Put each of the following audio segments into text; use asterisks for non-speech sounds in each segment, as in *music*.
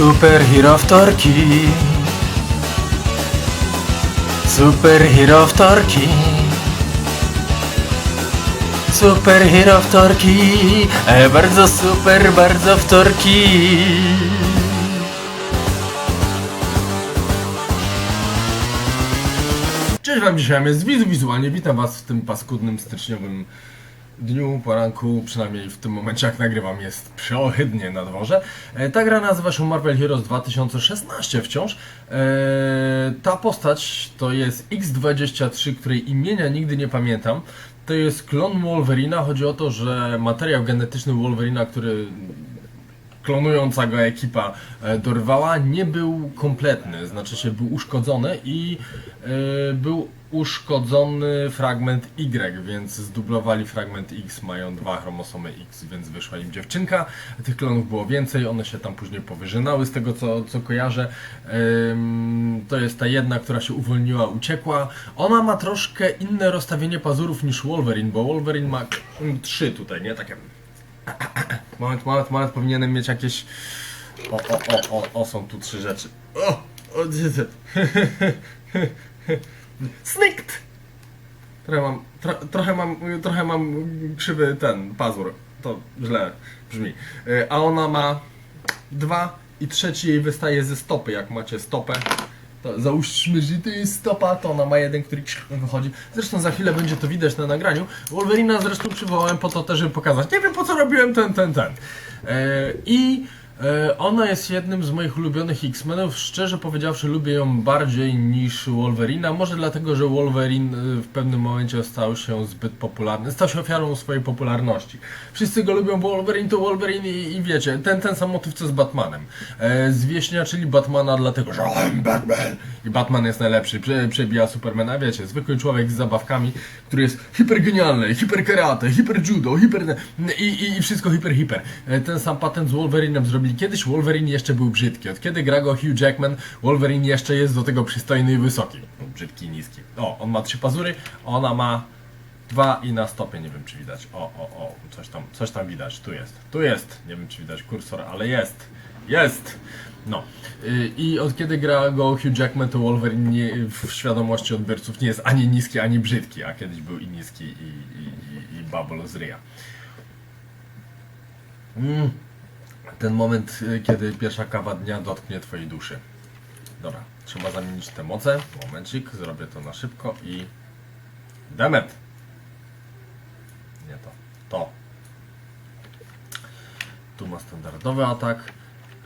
Superhero wtorki Superhero wtorki Superhero wtorki e, Bardzo super, bardzo wtorki Cześć wam dzisiaj, jest Wizu Wizualnie, witam was w tym paskudnym styczniowym dniu, poranku, przynajmniej w tym momencie jak nagrywam jest przeohydnie na dworze. E, ta gra nazywa się Marvel Heroes 2016 wciąż. E, ta postać to jest X23, której imienia nigdy nie pamiętam. To jest klon Wolverina, chodzi o to, że materiał genetyczny Wolverina, który klonująca go ekipa e, dorwała, nie był kompletny, znaczy się był uszkodzony i e, był uszkodzony fragment Y, więc zdublowali fragment X, mają dwa chromosomy X, więc wyszła im dziewczynka. Tych klonów było więcej, one się tam później powyżynały z tego co, co kojarzę. To jest ta jedna, która się uwolniła, uciekła. Ona ma troszkę inne rozstawienie pazurów niż Wolverine, bo Wolverine ma trzy tutaj, nie? Takie Moment, moment, moment, powinienem mieć jakieś... O, o, o, o, o, są tu trzy rzeczy. O, o, ty? *laughs* Snikt! Trochę mam, tro, trochę mam, trochę mam krzywy ten pazur. To źle brzmi. Y, A ona ma dwa i trzeci jej wystaje ze stopy. Jak macie stopę, to załóżmy, że to jest stopa, to ona ma jeden, który wychodzi. Zresztą za chwilę będzie to widać na nagraniu. Wolverina zresztą przywołałem po to też, żeby pokazać. Nie wiem po co robiłem ten, ten, ten. E, I ona jest jednym z moich ulubionych X-Menów. Szczerze powiedziawszy, lubię ją bardziej niż Wolverina. Może dlatego, że Wolverine e, w pewnym momencie stał się zbyt popularny. Stał się ofiarą swojej popularności. Wszyscy go lubią, bo Wolverine to Wolverine i, i wiecie, ten, ten sam motyw co z Batmanem. E, zwieśnia, czyli Batmana dlatego, że I'm Batman. Batman jest najlepszy, prze, przebija Supermana, wiecie, zwykły człowiek z zabawkami, który jest hipergenialny, hiperkarate, hiperjudo, hiper... I, i, i wszystko hiper, hiper. E, ten sam patent z Wolverinem zrobili. Kiedyś Wolverine jeszcze był brzydki. Od kiedy gra go Hugh Jackman, Wolverine jeszcze jest do tego przystojny i wysoki. Brzydki niski. O, on ma trzy pazury, ona ma dwa i na stopie, nie wiem czy widać. O, o, o, coś tam, coś tam widać, tu jest. Tu jest, nie wiem czy widać kursor, ale jest. Jest! No. Y, I od kiedy gra go Hugh Jackman, to Wolverine nie, w świadomości odbiorców nie jest ani niski, ani brzydki, a kiedyś był i niski, i, i, i, i bubble z ryja. Mm. Ten moment, y, kiedy pierwsza kawa dnia dotknie twojej duszy. Dobra, trzeba zamienić te moce. Momencik, zrobię to na szybko i... Demet! Nie to. To. Tu ma standardowy atak.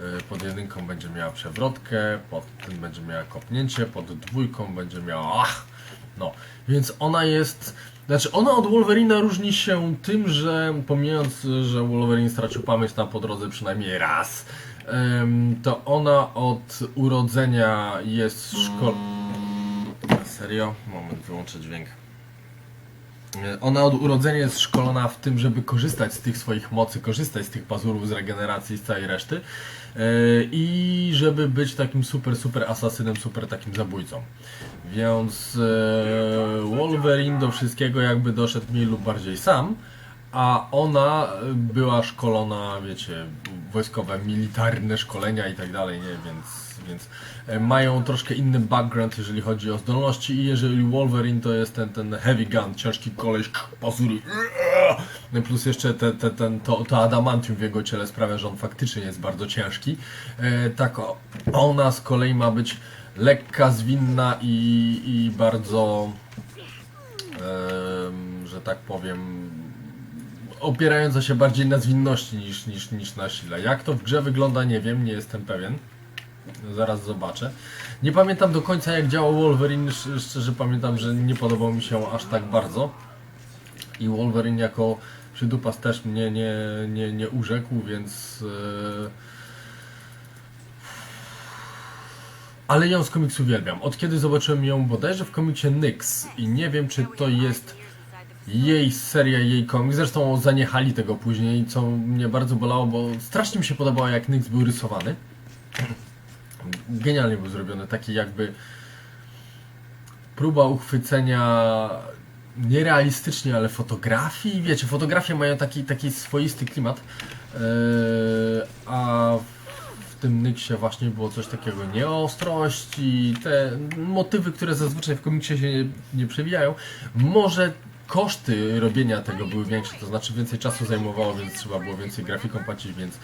Y, Pod jedynką będzie miała przewrotkę, pod tym będzie miała kopnięcie, pod dwójką będzie miała. Ach! No, więc ona jest. Znaczy, ona od Wolverina różni się tym, że pomijając, że Wolverine stracił pamięć tam po drodze przynajmniej raz, to ona od urodzenia jest szkol. Serio? Moment, wyłączę dźwięk. E, Ona od urodzenia jest szkolona w tym, żeby korzystać z tych swoich mocy, korzystać z tych pazurów, z regeneracji, z całej reszty e, i żeby być takim super, super asasynem, super takim zabójcą. Więc e, Wolverine do wszystkiego jakby doszedł mniej lub bardziej sam, a ona była szkolona, wiecie, wojskowe, militarne szkolenia i tak dalej, nie? Więc więc e, mają troszkę inny background, jeżeli chodzi o zdolności i jeżeli Wolverine to jest ten, ten heavy gun, ciężki koleś, pazury, no plus jeszcze te, te, ten, to, to adamantium w jego ciele sprawia, że on faktycznie jest bardzo ciężki, e, tak ona z kolei ma być lekka, zwinna i, i bardzo, że tak powiem, opierająca się bardziej na zwinności niż, niż, niż na sile. Jak to w grze wygląda, nie wiem, nie jestem pewien. Zaraz zobaczę. Nie pamiętam do końca jak działał Wolverine, Sz- szczerze pamiętam, że nie podobał mi się aż tak bardzo. I Wolverine jako przydupas też mnie nie, nie, nie urzekł, więc... e, Ale ją z komiksu uwielbiam. Od kiedy zobaczyłem ją bodajże w komiksie Nyx i nie wiem czy to jest jej seria, jej komiks. Zresztą zaniechali tego później, co mnie bardzo bolało, bo strasznie mi się podobało jak Nyx był rysowany genialnie był zrobiony, taki jakby próba uchwycenia nierealistycznie, ale fotografii, wiecie, fotografie mają taki, taki swoisty klimat, Yy, a w tym Nixie właśnie było coś takiego, nieostrość i te motywy, które zazwyczaj w komiksie się nie, nie przewijają. Może koszty robienia tego były większe, to znaczy więcej czasu zajmowało, więc trzeba było więcej grafikom płacić, więc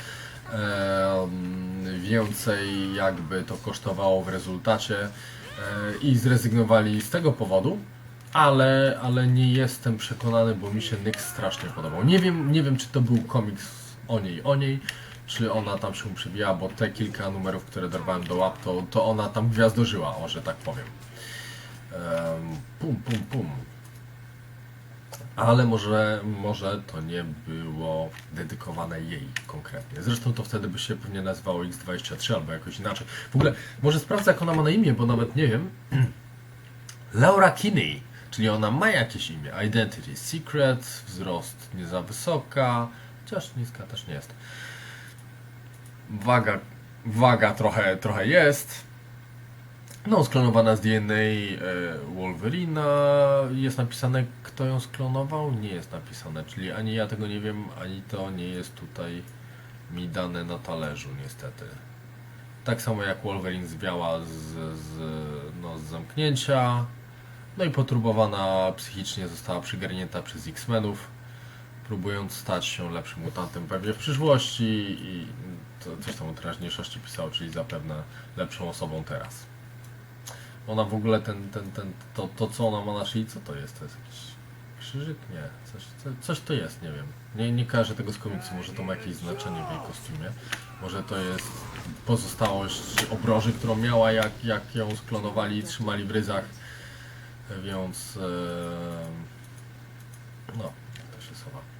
więcej jakby to kosztowało w rezultacie e, i zrezygnowali z tego powodu. Ale, ale nie jestem przekonany, bo mi się Nyx strasznie podobał. Nie wiem, nie wiem, czy to był komiks o niej, o niej, czy ona tam się przebijała, bo te kilka numerów, które dorwałem do łap, to, to ona tam gwiazdożyła, o, że tak powiem. Em, pum, pum, pum. Ale może, może to nie było dedykowane jej konkretnie. Zresztą to wtedy by się pewnie nazywało X23 albo jakoś inaczej. W ogóle, może sprawdzę jak ona ma na imię, bo nawet nie wiem. *clears throat* Laura Kinney, czyli ona ma jakieś imię. Identity Secret, wzrost nie za wysoka, chociaż niska też nie jest. Waga, waga trochę, trochę jest. No, sklonowana z DNA e, Wolverina. Jest napisane, kto ją sklonował? Nie jest napisane, czyli ani ja tego nie wiem, ani to nie jest tutaj mi dane na talerzu, niestety. Tak samo jak Wolverine zwiała z, z, no, z zamknięcia. No i poturbowana psychicznie została przygarnięta przez X-Menów, próbując stać się lepszym mutantem pewnie w przyszłości i to coś tam o teraźniejszości pisało, czyli zapewne lepszą osobą teraz. Ona w ogóle ten, ten, ten, to, to co ona ma na szyi, co to jest? To jest jakiś krzyżyk? Nie, coś, co, coś to jest, nie wiem. Nie, nie kojarzę tego z komiksu, może to ma jakieś znaczenie w jej kostiumie. Może to jest pozostałość obroży, którą miała, jak, jak ją sklonowali i trzymali w ryzach. Więc e, no, to się słowa.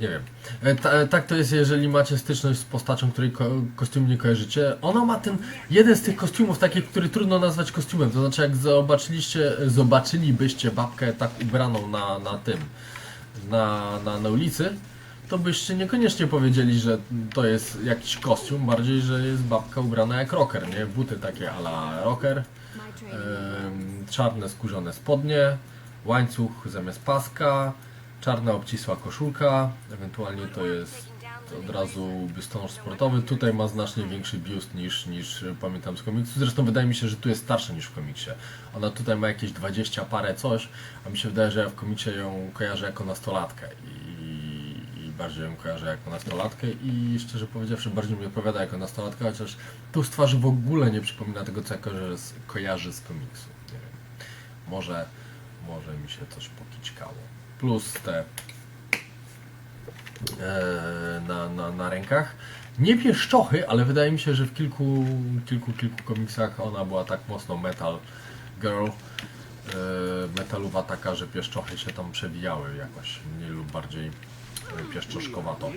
Nie wiem. E, ta, e, tak to jest, jeżeli macie styczność z postacią, której ko kostium nie kojarzycie. Ona ma ten jeden z tych kostiumów, takich, który trudno nazwać kostiumem. To znaczy, jak zobaczyliście, zobaczylibyście babkę tak ubraną na, na tym, na, na, na ulicy, to byście niekoniecznie powiedzieli, że to jest jakiś kostium, bardziej, że jest babka ubrana jak rocker, nie? Buty takie ala rocker, em, czarne skórzane spodnie, łańcuch zamiast paska, czarna obcisła koszulka, ewentualnie to jest od razu biustonosz sportowy. Tutaj ma znacznie większy biust niż, niż pamiętam z komiksu. Zresztą wydaje mi się, że tu jest starsza niż w komiksie. Ona tutaj ma jakieś 20 parę coś, a mi się wydaje, że ja w komiksie ją kojarzę jako nastolatkę i, i bardziej ją kojarzę jako nastolatkę i szczerze powiedziawszy bardziej mi odpowiada jako nastolatka, chociaż tu z twarzy w ogóle nie przypomina tego, co ja kojarzę z, kojarzę z komiksu. Nie wiem. Może, może mi się coś pokićkało. Plus te e, na, na, na rękach. Nie pieszczochy, ale wydaje mi się, że w kilku, kilku, kilku komiksach ona była tak mocno metal girl. E, metalowa taka, że pieszczochy się tam przewijały jakoś mniej lub bardziej e, pieszczoszkowato.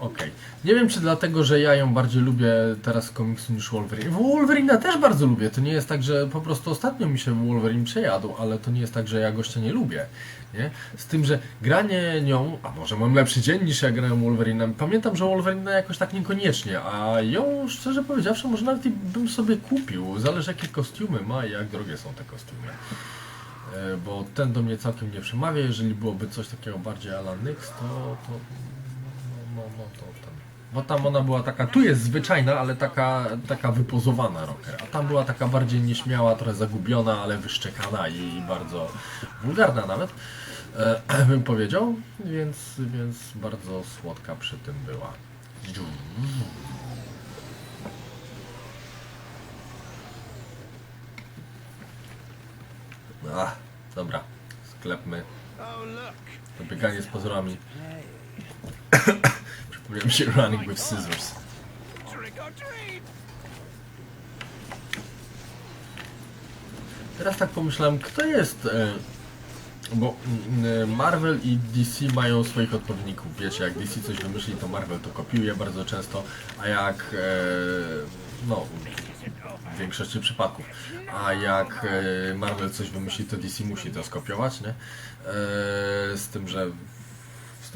Okej. Nie wiem, czy dlatego, że ja ją bardziej lubię teraz z komiksu niż Wolverine. Wolverina też bardzo lubię. To nie jest tak, że po prostu ostatnio mi się Wolverine przejadł, ale to nie jest tak, że ja gościa nie lubię. Nie? Z tym, że granie nią, a może mam lepszy dzień niż ja grałem Wolverine. Pamiętam, że Wolverine jakoś tak niekoniecznie, a ją szczerze powiedziawszy, może nawet i bym sobie kupił. Zależy jakie kostiumy ma i jak drogie są te kostiumy. E, Bo ten do mnie całkiem nie przemawia. Jeżeli byłoby coś takiego bardziej Alan Nyx, to, to no, no, to ten. Bo tam ona była taka, tu jest zwyczajna, ale taka, taka wypozowana rocker, a tam była taka bardziej nieśmiała, trochę zagubiona, ale wyszczekana i bardzo wulgarna nawet, e, bym powiedział, więc, więc bardzo słodka przy tym była. Ach, dobra, sklepmy. To bieganie z pozorami. *coughs* Mi się Running with Scissors. Teraz tak pomyślałem, kto jest. E, bo mm, Marvel i DC mają swoich odpowiedników. Wiecie, jak DC coś wymyśli, to Marvel to kopiuje bardzo często, a jak. E, no, w większości przypadków. A jak e, Marvel coś wymyśli, to DC musi to skopiować, nie? E, z tym, że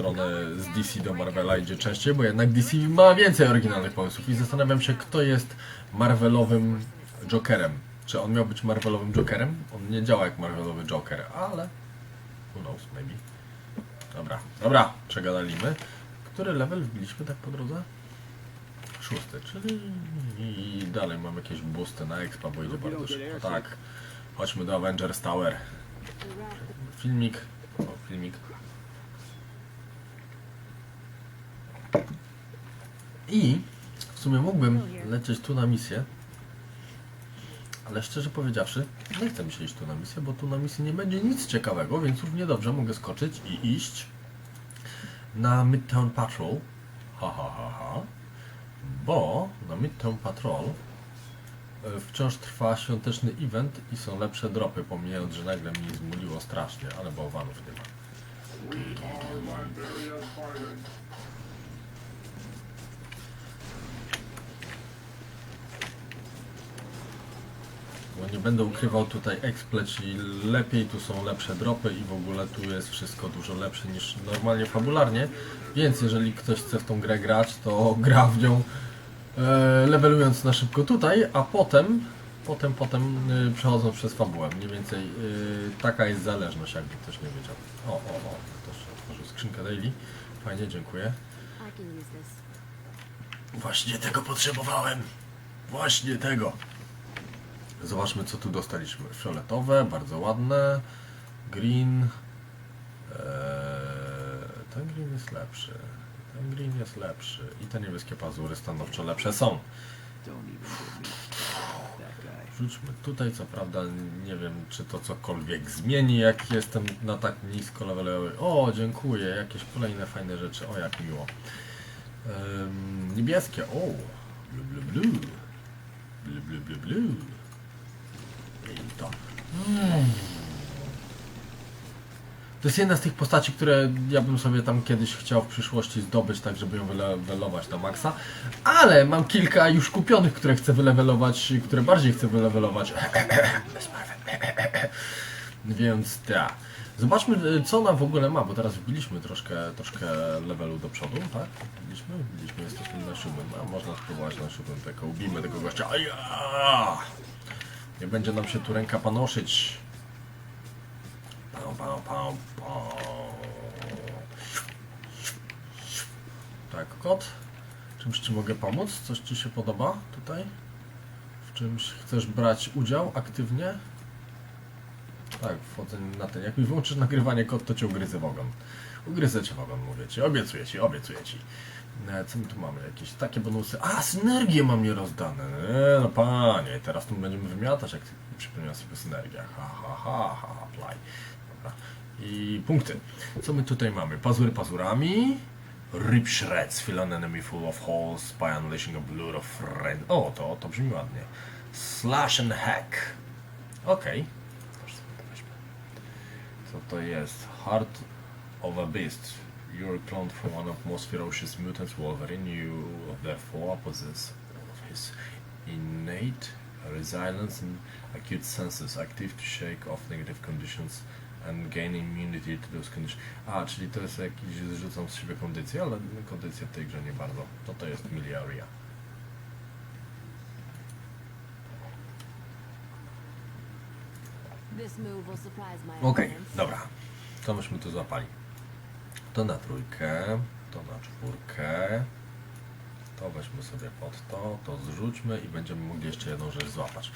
stronę z DC do Marvela idzie częściej, bo jednak DC ma więcej oryginalnych pomysłów i zastanawiam się, kto jest Marvelowym Jokerem. Czy on miał być Marvelowym Jokerem? On nie działa jak Marvelowy Joker, ale who knows, maybe. Dobra, dobra, przegadaliśmy. Który level wbiliśmy tak po drodze? Szósty, czyli i dalej mam jakieś boosty na expa, bo idzie bardzo szybko. Tak, chodźmy do Avengers Tower. Filmik, o, filmik. I w sumie mógłbym lecieć tu na misję, ale szczerze powiedziawszy, nie chcę mi się iść tu na misję, bo tu na misji nie będzie nic ciekawego, więc równie dobrze mogę skoczyć i iść na Midtown Patrol. Ha, ha, ha, ha. Bo na Midtown Patrol e, wciąż trwa świąteczny event i są lepsze dropy, pomijając, że nagle mnie zmuliło strasznie, ale bałwanów nie ma. Bo nie będę ukrywał tutaj ekspleć i lepiej, tu są lepsze dropy i w ogóle tu jest wszystko dużo lepsze niż normalnie fabularnie, więc jeżeli ktoś chce w tą grę grać, to *laughs* gra w nią e, levelując na szybko tutaj, a potem, potem, potem e, przechodząc przez fabułę. Mniej więcej e, taka jest zależność, jakby ktoś nie wiedział. O, o, o, ktoś otworzył skrzynkę daily. Fajnie, dziękuję. Właśnie tego potrzebowałem. Właśnie tego. Zobaczmy, co tu dostaliśmy. Fioletowe, bardzo ładne. Green. Eee, ten green jest lepszy. Ten green jest lepszy. I te niebieskie pazury stanowczo lepsze są. Rzućmy tutaj, co prawda nie wiem, czy to cokolwiek zmieni, jak jestem na tak nisko levelowy. O, dziękuję, jakieś kolejne fajne rzeczy. O, jak miło. Em, niebieskie, o, blu, blu, blu. Blu, blu, blu, blu. To. Mm. To jest jedna z tych postaci, które ja bym sobie tam kiedyś chciał w przyszłości zdobyć, tak żeby ją wylewelować na maksa. Ale mam kilka już kupionych, które chcę wylewelować, które bardziej chcę wylewelować. *clears throat* *clears throat* Więc tak. Zobaczmy, co ona w ogóle ma, bo teraz wbiliśmy troszkę, troszkę levelu do przodu, tak? Wbiliśmy? Wbiliśmy, jesteśmy na siódmym, a można spróbować na siódmym, tylko ubijmy tego gościa. Nie będzie nam się tu ręka panoszyć. Pam, pam, pam. Tak, kot. Czymś Ci mogę pomóc? Coś Ci się podoba tutaj? W czymś chcesz brać udział aktywnie? Tak, wchodzę na ten. Jak mi wyłączysz nagrywanie kot, to cię ugryzę w ogon. Ugryzę cię w ogon, mówię ci. Obiecuję ci, obiecuję ci. E, Co my tu mamy? Jakieś takie bonusy. A, synergie mam nie rozdane. No panie, teraz tu będziemy wymiatać, jak przypomniałem sobie synergia. Ha, ha, ha, ha, apply. Dobra. I punkty. Co my tutaj mamy? Pazury pazurami. Rip shreds, fill an enemy full of holes by unleashing a blood of friend. O, to, to brzmi ładnie. Slash and hack. Okej. Weźmy. Co to jest? Heart of a Beast. You are cloned from one of most ferocious mutants, Wolverine. You therefore possess all of his innate resilience and acute senses, active to shake off negative conditions and gain immunity to those conditions. A, czyli to jest jakiś, zrzucam z siebie kondycję, ale kondycja w tej grze nie bardzo. To to jest Miliaria. Okej, opponents. dobra. To myśmy tu złapali. To na trójkę, to na czwórkę. To weźmy sobie pod to, to zrzućmy i będziemy mogli jeszcze jedną rzecz złapać.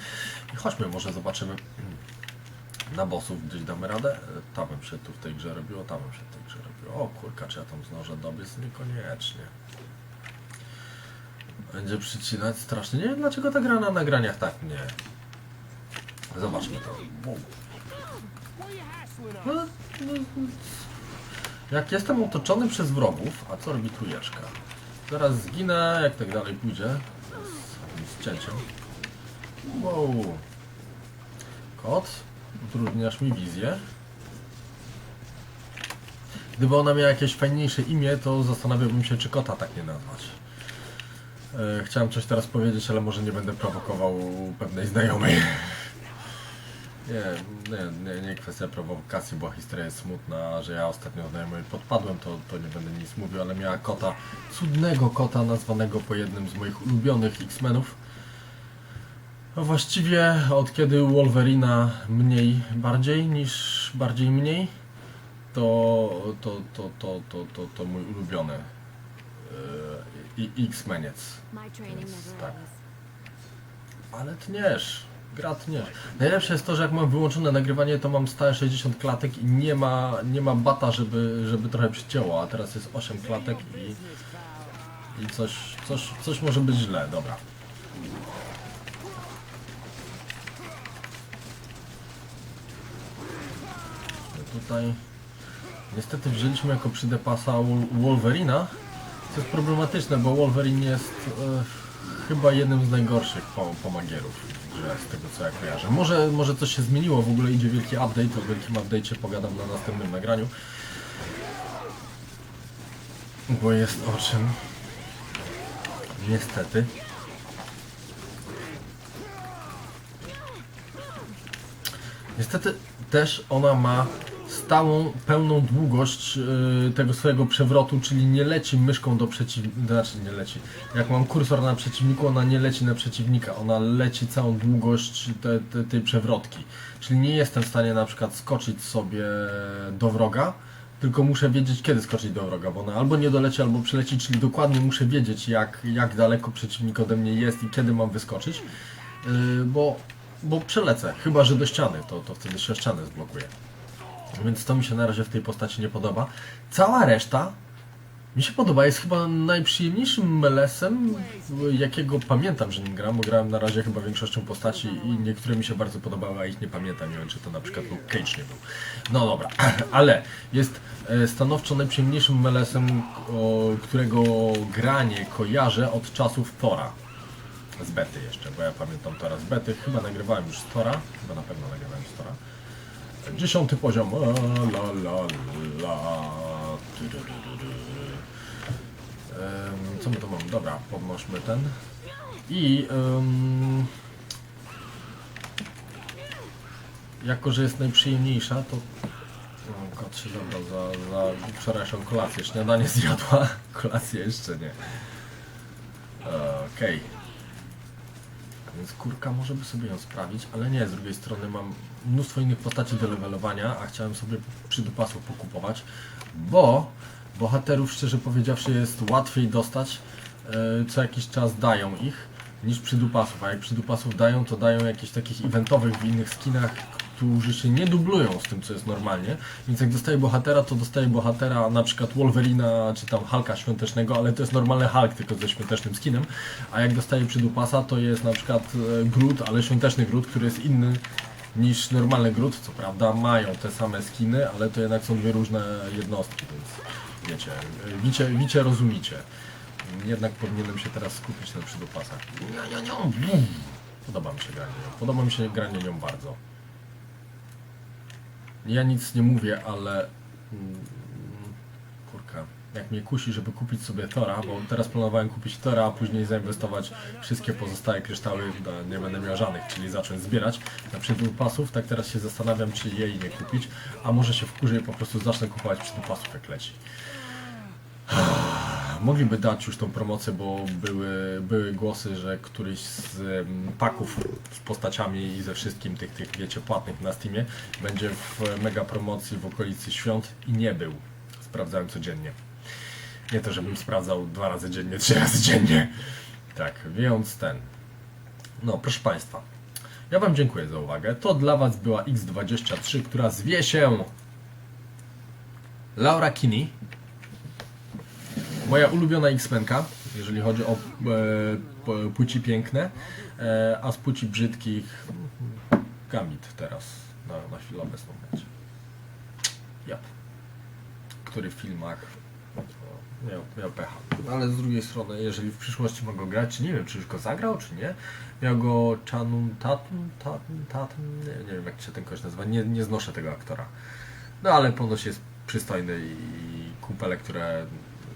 I chodźmy, może zobaczymy na bossów gdzieś damy radę. Tam bym się tu w tej grze robiło, tam bym się w tej grze robiło. O kurka, czy ja tam zdążę dobiec? Niekoniecznie. Będzie przycinać strasznie. Nie wiem dlaczego ta gra na nagraniach tak nie. Zobaczmy to. No, no, no. Jak jestem otoczony przez wrogów, a co robi trójeczka? Zaraz zginę, jak tak dalej pójdzie. Z, z cięciem. Wow. Kot, utrudniasz mi wizję. Gdyby ona miała jakieś fajniejsze imię, to zastanawiałbym się, czy kota tak nie nazwać. E, chciałem coś teraz powiedzieć, ale może nie będę prowokował pewnej znajomej. Nie, nie, nie, nie kwestia prowokacji, bo historia jest smutna, że ja ostatnio znajomej podpadłem, to, to nie będę nic mówił, ale miała kota, cudnego kota nazwanego po jednym z moich ulubionych X-Menów. A właściwie od kiedy Wolverina mniej bardziej niż bardziej mniej, to, to, to, to, to, to, to mój ulubiony i X-Meniec. Never tak. Ale tniesz, gra tniesz. Najlepsze jest to, że jak mam wyłączone nagrywanie, to mam stałe 60 klatek i nie ma, nie ma bata, żeby, żeby trochę przycięło, a teraz jest 8 klatek i, i coś, coś, coś może być źle, dobra. Tutaj niestety wzięliśmy jako przydepasa Wol- Wolverina, co jest problematyczne, bo Wolverine jest e, chyba jednym z najgorszych po- pomagierów grze, z tego co ja kojarzę. Może, może coś się zmieniło, w ogóle idzie wielki update, o wielkim update'cie pogadam na następnym nagraniu. Bo jest o czym. Niestety. Niestety też ona ma stałą, pełną długość yy, tego swojego przewrotu, czyli nie leci myszką do przeciwnika, znaczy nie leci. Jak mam kursor na przeciwniku, ona nie leci na przeciwnika, ona leci całą długość te, te, tej przewrotki. Czyli nie jestem w stanie na przykład skoczyć sobie do wroga, tylko muszę wiedzieć kiedy skoczyć do wroga, bo ona albo nie doleci, albo przyleci, czyli dokładnie muszę wiedzieć jak, jak daleko przeciwnik ode mnie jest i kiedy mam wyskoczyć, yy, bo, bo przelecę, chyba że do ściany, to, to wtedy się ścianę zblokuje. Więc to mi się na razie w tej postaci nie podoba. Cała reszta mi się podoba, jest chyba najprzyjemniejszym melesem, jakiego pamiętam, że nim gram, bo grałem na razie chyba większością postaci i niektóre mi się bardzo podobały, a ich nie pamiętam. Nie wiem, czy to na przykład Luke Cage nie był. No dobra, *clears throat* ale jest e, stanowczo najprzyjemniejszym melesem, którego granie kojarzę od czasów Tora. Z bety jeszcze, bo ja pamiętam Tora z bety. Chyba nagrywałem już z Tora, chyba na pewno nagrywałem z Tora. Dziesiąty poziom. La, la, la. Co my tu mamy? Dobra, podnośmy ten. I em, jako, że jest najprzyjemniejsza, to o, kot się zabrał za, za wczorajszą kolację. Śniadanie *laughs* zjadła, kolację jeszcze nie. Okej. Więc kurka może by sobie ją sprawić, ale nie, z drugiej strony mam mnóstwo innych postaci do levelowania, a chciałem sobie przydupasów pokupować, bo bohaterów szczerze powiedziawszy jest łatwiej dostać, e, co jakiś czas dają ich, niż przydupasów, a jak przydupasów dają, to dają jakichś takich eventowych w innych skinach, którzy się nie dublują z tym, co jest normalnie, więc jak dostaję bohatera, to dostaję bohatera na przykład Wolverina, czy tam Hulka świątecznego, ale to jest normalny Hulk, tylko ze świątecznym skinem, a jak dostaję przydupasa, to jest na przykład e, Groot, ale świąteczny Groot, który jest inny niż normalny Groot, co prawda mają te same skiny, ale to jednak są dwie różne jednostki, więc wiecie, wicie, wicie rozumicie. Jednak powinienem się teraz skupić na przydupasach. Podoba mi się granie. Podoba mi się granie nią bardzo. Ja nic nie mówię, ale mm, kurka, jak mnie kusi, żeby kupić sobie Tora, bo teraz planowałem kupić Tora, a później zainwestować wszystkie pozostałe kryształy, no, nie będę miał żadnych, czyli zacząć zbierać na przydupasów, tak teraz się zastanawiam, czy jej nie kupić, a może się wkurzę i po prostu zacznę kupować przydupasów jak leci. Mogliby dać już tą promocję, bo były, były głosy, że któryś z em, paków z postaciami i ze wszystkim tych, tych wiecie, płatnych na Steamie będzie w mega promocji w okolicy świąt i nie był. Sprawdzałem codziennie. Nie to, żebym sprawdzał dwa razy dziennie, *laughs* trzy razy dziennie. Tak, więc ten. No, proszę Państwa. Ja Wam dziękuję za uwagę. To dla Was była X23, która zwie się Laura Kinney. Moja ulubiona X-Menka, jeżeli chodzi o e, płci piękne, e, a z płci brzydkich Gambit teraz, na, na chwilę obecną będzie. Yep. Który w filmach miał, miał pecha. Ale z drugiej strony, jeżeli w przyszłości mogę grać, nie wiem, czy już go zagrał, czy nie, miał go Chanun Tatum, Tatum, Tatum, nie, nie wiem jak się ten kość nazywa, nie, nie znoszę tego aktora. No ale ponoć jest przystojny i kumpele, które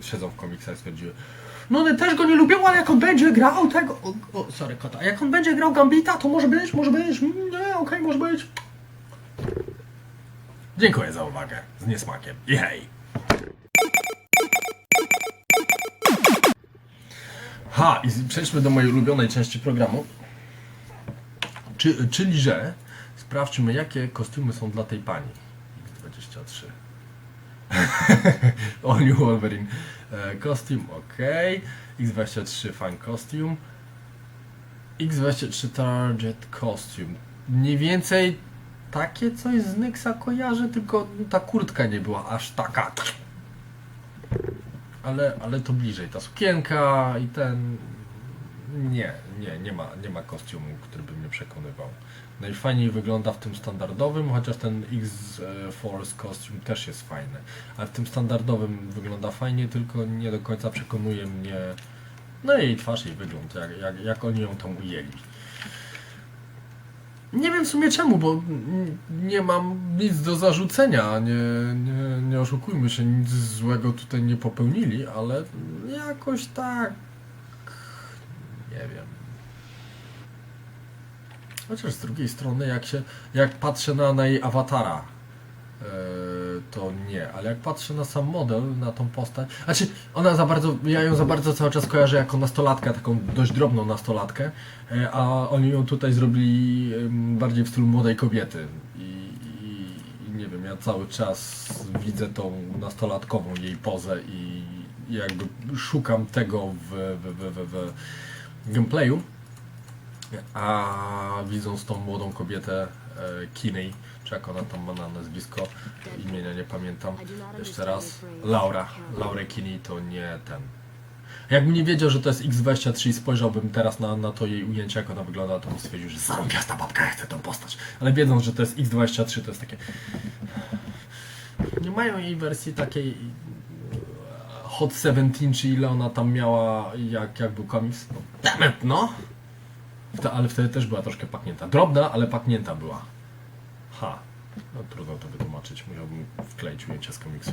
siedzą w komiksach stwierdziły no one też go nie lubią, ale jak on będzie grał tego... O, o sorry kota. Jak on będzie grał Gambita, to może być, może być. Mm, Nie, okej, może być. Dziękuję za uwagę. Z niesmakiem. I hej. Ha, i przejdźmy do mojej ulubionej części programu. Czy, czyli, że sprawdźmy, jakie kostiumy są dla tej pani. X23. *laughs* All New Wolverine. E, Kostium, ok. X23 fine costume. X23 target costume. Mniej więcej takie coś z Nyxa kojarzę, tylko ta kurtka nie była aż taka. Ale, ale to bliżej. Ta sukienka i ten. Nie, nie, nie ma, nie ma kostiumu, który by mnie przekonywał. Najfajniej wygląda w tym standardowym, chociaż ten X-Force kostium też jest fajny. Ale w tym standardowym wygląda fajnie, tylko nie do końca przekonuje mnie. No jej twarz, jej wygląd, jak, jak, jak oni ją tam ujęli. Nie wiem w sumie czemu, bo nie mam nic do zarzucenia, nie, nie, nie oszukujmy się, nic złego tutaj nie popełnili, ale jakoś tak. Nie wiem. Chociaż z drugiej strony, jak się, jak patrzę na, na jej awatara, e, to nie, ale jak patrzę na sam model, na tą postać, znaczy ona za bardzo, ja ją za bardzo cały czas kojarzę jako nastolatkę, taką dość drobną nastolatkę, e, a oni ją tutaj zrobili em, bardziej w stylu młodej kobiety i, i nie wiem, ja cały czas widzę tą nastolatkową jej pozę i jakby szukam tego w, w, w, w, w gameplayu. A widząc tą młodą kobietę e, Kinney, czy jak ona tam ma na nazwisko, imienia nie pamiętam, jeszcze raz, Laura, Laura Kinney to nie ten. Jakbym nie wiedział, że to jest X23 i spojrzałbym teraz na, na to jej ujęcie, jak ona wygląda, to bym stwierdził, że zarąbiasta babka, ja chcę tą postać. Ale wiedząc, że to jest X23, to jest takie... Nie mają jej wersji takiej Hot 17, czy ile ona tam miała, jak, jak był komiks. No, dammit, no! Wte, ale wtedy też była troszkę pachnięta. Drobna, ale pachnięta była. Ha. No trudno to wytłumaczyć. Musiałbym wkleić ujęcie z komiksu.